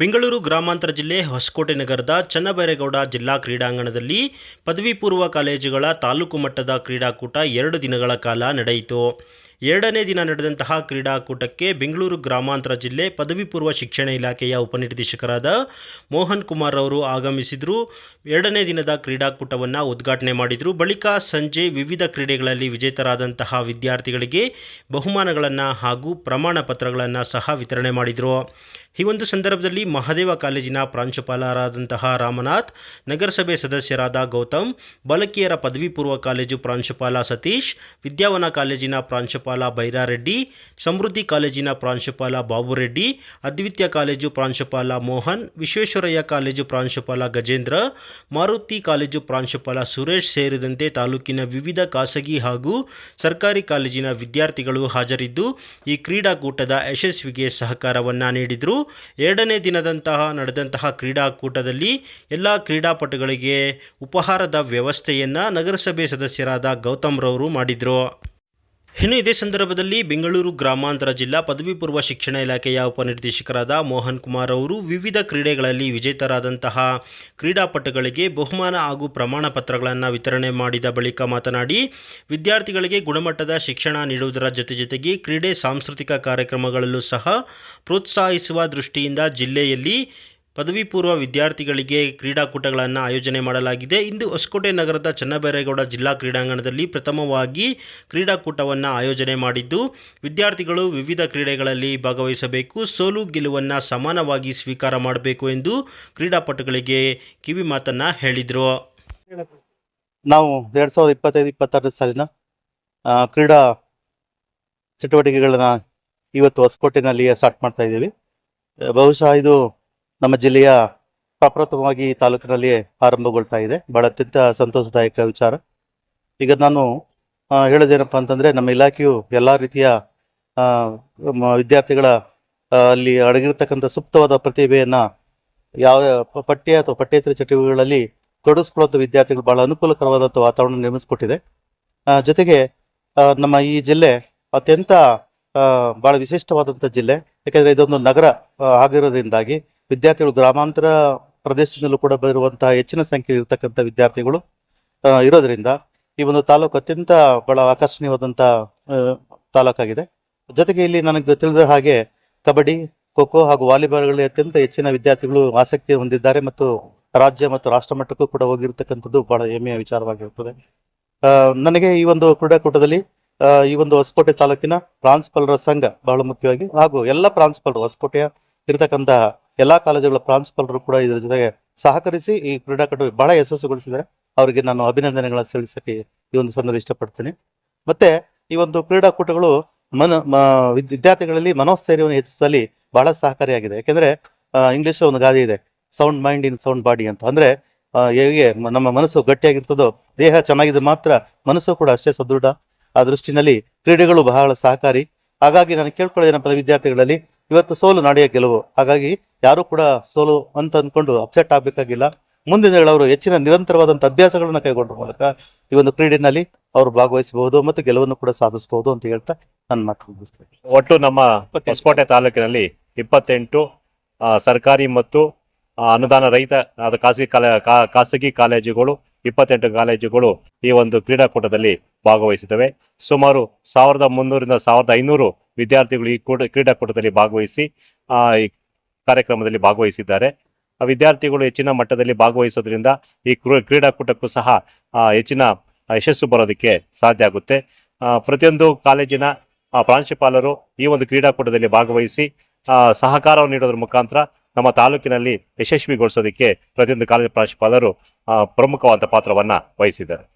ಬೆಂಗಳೂರು ಗ್ರಾಮಾಂತರ ಜಿಲ್ಲೆ ಹೊಸಕೋಟೆ ನಗರದ ಚನ್ನಬೈರೇಗೌಡ ಜಿಲ್ಲಾ ಕ್ರೀಡಾಂಗಣದಲ್ಲಿ ಪದವಿ ಪೂರ್ವ ಕಾಲೇಜುಗಳ ತಾಲೂಕು ಮಟ್ಟದ ಕ್ರೀಡಾಕೂಟ ಎರಡು ದಿನಗಳ ಕಾಲ ನಡೆಯಿತು. ಎರಡನೇ ದಿನ ನಡೆದಂತಹ ಕ್ರೀಡಾಕೂಟಕ್ಕೆ ಬೆಂಗಳೂರು ಗ್ರಾಮಾಂತರ ಜಿಲ್ಲೆ ಪದವಿ ಪೂರ್ವ ಶಿಕ್ಷಣ ಇಲಾಖೆಯ ಉಪನಿರ್ದೇಶಕರಾದ ಮೋಹನ್ ಕುಮಾರ್ ಅವರು ಆಗಮಿಸಿದರು. ಎರಡನೇ ದಿನದ ಕ್ರೀಡಾಕೂಟವನ್ನು ಉದ್ಘಾಟನೆ ಮಾಡಿದರು. ಬಳಿಕ ಸಂಜೆ ವಿವಿಧ ಕ್ರೀಡೆಗಳಲ್ಲಿ ವಿಜೇತರಾದಂತಹ ವಿದ್ಯಾರ್ಥಿಗಳಿಗೆ ಬಹುಮಾನಗಳನ್ನು ಹಾಗೂ ಪ್ರಮಾಣ ಪತ್ರಗಳನ್ನು ಸಹ ವಿತರಣೆ ಮಾಡಿದರು. ಈ ಒಂದು ಸಂದರ್ಭದಲ್ಲಿ ಮಹಾದೇವ ಕಾಲೇಜಿನ ಪ್ರಾಂಶುಪಾಲರಾದಂತಹ ರಾಮನಾಥ್, ನಗರಸಭೆ ಸದಸ್ಯರಾದ ಗೌತಮ್, ಬಾಲಕಿಯರ ಪದವಿ ಪೂರ್ವ ಕಾಲೇಜು ಪ್ರಾಂಶುಪಾಲ ಸತೀಶ್, ವಿದ್ಯಾವನ ಕಾಲೇಜಿನ ಪ್ರಾಂಶುಪಾಲ ಬೈರಾರೆಡ್ಡಿ, ಸಮೃದ್ಧಿ ಕಾಲೇಜಿನ ಪ್ರಾಂಶುಪಾಲ ಬಾಬುರೆಡ್ಡಿ, ಅದ್ವಿತ್ಯ ಕಾಲೇಜು ಪ್ರಾಂಶುಪಾಲ ಮೋಹನ್, ವಿಶ್ವೇಶ್ವರಯ್ಯ ಕಾಲೇಜು ಪ್ರಾಂಶುಪಾಲ ಗಜೇಂದ್ರ, ಮಾರುತಿ ಕಾಲೇಜು ಪ್ರಾಂಶುಪಾಲ ಸುರೇಶ್ ಸೇರಿದಂತೆ ತಾಲೂಕಿನ ವಿವಿಧ ಖಾಸಗಿ ಹಾಗೂ ಸರ್ಕಾರಿ ಕಾಲೇಜಿನ ವಿದ್ಯಾರ್ಥಿಗಳು ಹಾಜರಿದ್ದು, ಈ ಕ್ರೀಡಾಕೂಟದ ಯಶಸ್ವಿಗೆ ಸಹಕಾರವನ್ನು ನೀಡಿದರು. ಎರಡನೇ ದಿನದಂತಹ ನಡೆದಂತಹ ಕ್ರೀಡಾಕೂಟದಲ್ಲಿ ಎಲ್ಲ ಕ್ರೀಡಾಪಟುಗಳಿಗೆ ಉಪಹಾರದ ವ್ಯವಸ್ಥೆಯನ್ನು ನಗರಸಭೆ ಸದಸ್ಯರಾದ ಗೌತಮ್ರವರು ಮಾಡಿದರು. ಇನ್ನು ಇದೇ ಸಂದರ್ಭದಲ್ಲಿ ಬೆಂಗಳೂರು ಗ್ರಾಮಾಂತರ ಜಿಲ್ಲಾ ಪದವಿ ಪೂರ್ವ ಶಿಕ್ಷಣ ಇಲಾಖೆಯ ಉಪನಿರ್ದೇಶಕರಾದ ಮೋಹನ್ ಕುಮಾರ್ ಅವರು ವಿವಿಧ ಕ್ರೀಡೆಗಳಲ್ಲಿ ವಿಜೇತರಾದಂತಹ ಕ್ರೀಡಾಪಟುಗಳಿಗೆ ಬಹುಮಾನ ಹಾಗೂ ಪ್ರಮಾಣ ಪತ್ರಗಳನ್ನು ವಿತರಣೆ ಮಾಡಿದ ಬಳಿಕ ಮಾತನಾಡಿ, ವಿದ್ಯಾರ್ಥಿಗಳಿಗೆ ಗುಣಮಟ್ಟದ ಶಿಕ್ಷಣ ನೀಡುವುದರ ಜೊತೆ ಜೊತೆಗೆ ಕ್ರೀಡೆ ಸಾಂಸ್ಕೃತಿಕ ಕಾರ್ಯಕ್ರಮಗಳಲ್ಲೂ ಸಹ ಪ್ರೋತ್ಸಾಹಿಸುವ ದೃಷ್ಟಿಯಿಂದ ಜಿಲ್ಲೆಯಲ್ಲಿ ಪದವಿ ಪೂರ್ವ ವಿದ್ಯಾರ್ಥಿಗಳಿಗೆ ಕ್ರೀಡಾಕೂಟಗಳನ್ನು ಆಯೋಜನೆ ಮಾಡಲಾಗಿದೆ. ಇಂದು ಹೊಸಕೋಟೆ ನಗರದ ಚನ್ನಬೇರೇಗೌಡ ಜಿಲ್ಲಾ ಕ್ರೀಡಾಂಗಣದಲ್ಲಿ ಪ್ರಥಮವಾಗಿ ಕ್ರೀಡಾಕೂಟವನ್ನು ಆಯೋಜನೆ ಮಾಡಿದ್ದು, ವಿದ್ಯಾರ್ಥಿಗಳು ವಿವಿಧ ಕ್ರೀಡೆಗಳಲ್ಲಿ ಭಾಗವಹಿಸಬೇಕು, ಸೋಲು ಗೆಲುವನ್ನು ಸಮಾನವಾಗಿ ಸ್ವೀಕಾರ ಮಾಡಬೇಕು ಎಂದು ಕ್ರೀಡಾಪಟುಗಳಿಗೆ ಕಿವಿ ಮಾತನ್ನು ಹೇಳಿದರು. ನಾವು ಎರಡ್ ಸಾವಿರದ ಇಪ್ಪತ್ತೈದು ಇಪ್ಪತ್ತಾರನೇ ಸಾಲಿನ ಕ್ರೀಡಾ ಚಟುವಟಿಕೆಗಳನ್ನ ಇವತ್ತು ಹೊಸಕೋಟೆನಲ್ಲಿ ಸ್ಟಾರ್ಟ್ ಮಾಡ್ತಾ ಇದ್ದೀವಿ. ಬಹುಶಃ ಇದು ನಮ್ಮ ಜಿಲ್ಲೆಯ ಪ್ರಪ್ರಥಮವಾಗಿ ಈ ತಾಲೂಕಿನಲ್ಲಿ ಆರಂಭಗೊಳ್ತಾ ಇದೆ. ಬಹಳ ಅತ್ಯಂತ ಸಂತೋಷದಾಯಕ ವಿಚಾರ. ಈಗ ನಾನು ಹೇಳೋದೇನಪ್ಪ ಅಂತಂದರೆ, ನಮ್ಮ ಇಲಾಖೆಯು ಎಲ್ಲ ರೀತಿಯ ವಿದ್ಯಾರ್ಥಿಗಳ ಅಲ್ಲಿ ಅಡಗಿರ್ತಕ್ಕಂಥ ಸುಪ್ತವಾದ ಪ್ರತಿಭೆಯನ್ನು ಯಾವ, ಪಠ್ಯ ಅಥವಾ ಪಠ್ಯೇತರ ಚಟುವಟಿಕೆಗಳಲ್ಲಿ ತೊಡಗಿಸ್ಕೊಳ್ಳುವಂಥ ವಿದ್ಯಾರ್ಥಿಗಳು ಬಹಳ ಅನುಕೂಲಕರವಾದಂಥ ವಾತಾವರಣ ನಿರ್ಮಿಸಿಕೊಟ್ಟಿದೆ. ಜೊತೆಗೆ ನಮ್ಮ ಈ ಜಿಲ್ಲೆ ಅತ್ಯಂತ ಭಾಳ ವಿಶಿಷ್ಟವಾದಂಥ ಜಿಲ್ಲೆ. ಯಾಕೆಂದರೆ ಇದೊಂದು ನಗರ ಆಗಿರೋದ್ರಿಂದಾಗಿ ವಿದ್ಯಾರ್ಥಿಗಳು ಗ್ರಾಮಾಂತರ ಪ್ರದೇಶದಲ್ಲೂ ಕೂಡ ಬರುವಂತಹ ಹೆಚ್ಚಿನ ಸಂಖ್ಯೆ ಇರತಕ್ಕಂಥ ವಿದ್ಯಾರ್ಥಿಗಳು ಇರೋದ್ರಿಂದ ಈ ಒಂದು ತಾಲೂಕು ಅತ್ಯಂತ ಬಹಳ ಆಕರ್ಷಣೀಯವಾದಂಥ ತಾಲೂಕಾಗಿದೆ. ಜೊತೆಗೆ ಇಲ್ಲಿ ನನಗೆ ತಿಳಿದ ಹಾಗೆ ಕಬಡ್ಡಿ, ಖೋ ಖೋ ಹಾಗೂ ವಾಲಿಬಾಲ್ಗಳಲ್ಲಿ ಅತ್ಯಂತ ಹೆಚ್ಚಿನ ವಿದ್ಯಾರ್ಥಿಗಳು ಆಸಕ್ತಿ ಹೊಂದಿದ್ದಾರೆ ಮತ್ತು ರಾಜ್ಯ ಮತ್ತು ರಾಷ್ಟ್ರ ಮಟ್ಟಕ್ಕೂ ಕೂಡ ಹೋಗಿರ್ತಕ್ಕಂಥದ್ದು ಬಹಳ ಹೆಮ್ಮೆಯ ವಿಚಾರವಾಗಿರುತ್ತದೆ. ನನಗೆ ಈ ಒಂದು ಕ್ರೀಡಾಕೂಟದಲ್ಲಿ ಈ ಒಂದು ಹೊಸಕೋಟೆ ತಾಲೂಕಿನ ಪ್ರಾಂಶುಪಾಲರ ಸಂಘ ಬಹಳ ಮುಖ್ಯವಾಗಿ ಹಾಗೂ ಎಲ್ಲ ಪ್ರಾಂಶುಪಾಲರು ಹೊಸಕೋಟೆಯ ಇರತಕ್ಕಂತಹ ಎಲ್ಲಾ ಕಾಲೇಜುಗಳ ಪ್ರಾಂಶುಪಾಲರು ಕೂಡ ಇದರ ಜೊತೆಗೆ ಸಹಕರಿಸಿ ಈ ಕ್ರೀಡಾಕೂಟ ಬಹಳ ಯಶಸ್ಸುಗೊಳಿಸಿದ್ದಾರೆ ಅವರಿಗೆ ನಾನು ಅಭಿನಂದನೆಗಳನ್ನು ಸಲ್ಲಿಸಕ್ಕೆ ಈ ಒಂದು ಸಂದರ್ಭ ಇಷ್ಟಪಡ್ತೇನೆ. ಮತ್ತೆ ಈ ಒಂದು ಕ್ರೀಡಾಕೂಟಗಳು ಮನ ವಿದ್ಯಾರ್ಥಿಗಳಲ್ಲಿ ಮನೋಸ್ಥೈರ್ಯವನ್ನು ಹೆಚ್ಚಿಸಲಿ ಬಹಳ ಸಹಕಾರಿಯಾಗಿದೆ. ಯಾಕೆಂದ್ರೆ ಇಂಗ್ಲಿಷ್ ಒಂದು ಗಾದೆ ಇದೆ sound mind in sound body ಅಂತ. ಅಂದ್ರೆ ಹೇಗೆ ನಮ್ಮ ಮನಸ್ಸು ಗಟ್ಟಿಯಾಗಿರ್ತದೋ, ದೇಹ ಚೆನ್ನಾಗಿದ್ರೆ ಮಾತ್ರ ಮನಸ್ಸು ಕೂಡ ಅಷ್ಟೇ ಸದೃಢ. ಆ ದೃಷ್ಟಿನಲ್ಲಿ ಕ್ರೀಡೆಗಳು ಬಹಳ ಸಹಕಾರಿ. ಹಾಗಾಗಿ ನಾನು ಕೇಳ್ಕೊಳ್ಳೋದೇನಪ್ಪ ವಿದ್ಯಾರ್ಥಿಗಳಲ್ಲಿ ಇವತ್ತು ಸೋಲು ನಾಡಿಯ ಗೆಲುವು. ಹಾಗಾಗಿ ಯಾರು ಕೂಡ ಸೋಲು ಅಂತ ಅಂದ್ಕೊಂಡು ಅಪ್ಸೆಟ್ ಆಗಬೇಕಾಗಿಲ್ಲ. ಮುಂದಿನ ಅವರು ಹೆಚ್ಚಿನ ನಿರಂತರವಾದಂಥ ಅಭ್ಯಾಸಗಳನ್ನ ಕೈಗೊಂಡ್ರ ಮೂಲಕ ಈ ಒಂದು ಕ್ರೀಡೆನಲ್ಲಿ ಅವರು ಭಾಗವಹಿಸಬಹುದು ಮತ್ತು ಗೆಲುವನ್ನು ಕೂಡ ಸಾಧಿಸಬಹುದು ಅಂತ ಹೇಳ್ತಾ ನನ್ನ ಮಾತು ಮುಗಿಸ್ತೇನೆ. ಒಟ್ಟು ನಮ್ಮ ಹೊಸಕೋಟೆ ತಾಲೂಕಿನಲ್ಲಿ ಇಪ್ಪತ್ತೆಂಟು ಸರ್ಕಾರಿ ಮತ್ತು ಅನುದಾನ ರಹಿತ ಆದ ಖಾಸಗಿ ಕಾಲೇ ಖಾಸಗಿ ಕಾಲೇಜುಗಳು, ಇಪ್ಪತ್ತೆಂಟು ಕಾಲೇಜುಗಳು ಈ ಒಂದು ಕ್ರೀಡಾಕೂಟದಲ್ಲಿ ಭಾಗವಹಿಸಿದವೆ. ಸುಮಾರು ಸಾವಿರದ ಮುನ್ನೂರಿಂದ ಸಾವಿರದ ಐನೂರು ವಿದ್ಯಾರ್ಥಿಗಳು ಈ ಕೂಟ, ಕ್ರೀಡಾಕೂಟದಲ್ಲಿ ಭಾಗವಹಿಸಿ ಈ ಕಾರ್ಯಕ್ರಮದಲ್ಲಿ ಭಾಗವಹಿಸಿದ್ದಾರೆ. ವಿದ್ಯಾರ್ಥಿಗಳು ಹೆಚ್ಚಿನ ಮಟ್ಟದಲ್ಲಿ ಭಾಗವಹಿಸೋದ್ರಿಂದ ಈ ಕ್ರೂ- ಕ್ರೀಡಾಕೂಟಕ್ಕೂ ಸಹ ಹೆಚ್ಚಿನ ಯಶಸ್ಸು ಬರೋದಕ್ಕೆ ಸಾಧ್ಯ ಆಗುತ್ತೆ. ಪ್ರತಿಯೊಂದು ಕಾಲೇಜಿನ ಪ್ರಾಂಶುಪಾಲರು ಈ ಒಂದು ಕ್ರೀಡಾಕೂಟದಲ್ಲಿ ಭಾಗವಹಿಸಿ ಸಹಕಾರವನ್ನು ನೀಡೋದ್ರ ಮುಖಾಂತರ ನಮ್ಮ ತಾಲೂಕಿನಲ್ಲಿ ಯಶಸ್ವಿಗೊಳಿಸೋದಕ್ಕೆ ಪ್ರತಿಯೊಂದು ಕಾಲೇಜು ಪ್ರಾಂಶುಪಾಲರು ಪ್ರಮುಖವಾದ ಪಾತ್ರವನ್ನ ವಹಿಸಿದ್ದಾರೆ.